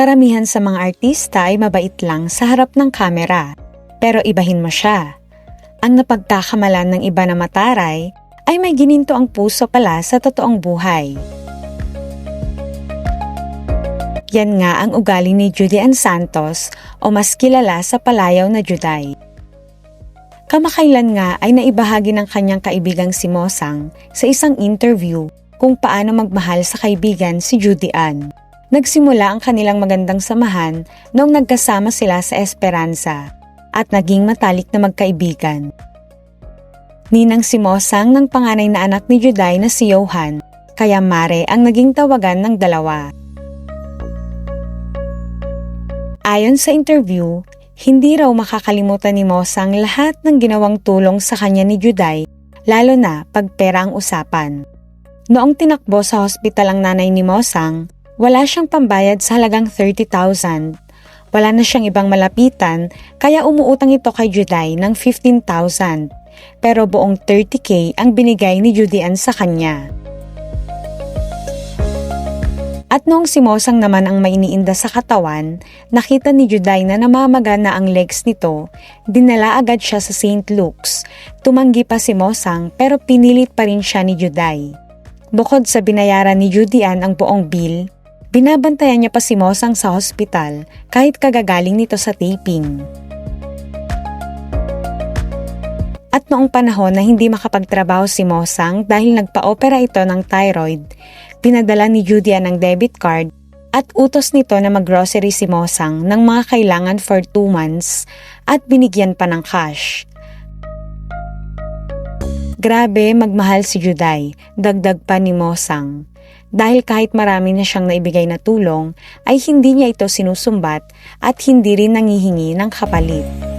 Karamihan sa mga artista ay mabait lang sa harap ng kamera, pero ibahin mo siya. Ang napagkakamalan ng iba na mataray ay may gininto ang puso pala sa totoong buhay. Yan nga ang ugali ni Judy Ann Santos o mas kilala sa palayaw na Juday. Kamakailan nga ay naibahagi ng kanyang kaibigang si Mosang sa isang interview kung paano magmahal sa kaibigan si Judy Ann. Nagsimula ang kanilang magandang samahan noong nagkasama sila sa Esperanza at naging matalik na magkaibigan. Ninang si Mosang ng panganay na anak ni Juday na si Johan, kaya Mare ang naging tawagan ng dalawa. Ayon sa interview, hindi raw makakalimutan ni Mosang lahat ng ginawang tulong sa kanya ni Juday, lalo na pag pera ang usapan. Noong tinakbo sa hospital ang nanay ni Mosang, wala siyang pambayad sa halagang 30,000. Wala na siyang ibang malapitan, kaya umuutang ito kay Juday ng 15,000. Pero buong 30k ang binigay ni Judy Ann sa kanya. At noong si Mosang naman ang mainiinda sa katawan, nakita ni Juday na namamaga na ang legs nito, dinala agad siya sa St. Luke's. Tumanggi pa si Mosang pero pinilit pa rin siya ni Juday. Bukod sa binayaran ni Judy Ann ang buong bill, Binabantayan niya pa si Mosang sa hospital kahit kagagaling nito sa taping. At noong panahon na hindi makapagtrabaho si Mosang dahil nagpa-opera ito ng thyroid, pinadala ni Judy ang debit card at utos nito na maggrocery si Mosang ng mga kailangan for 2 months at binigyan pa ng cash. Grabe magmahal si Juday, dagdag pa ni Mosang. Dahil kahit marami na siyang naibigay na tulong, ay hindi niya ito sinusumbat at hindi rin nangihingi ng kapalit.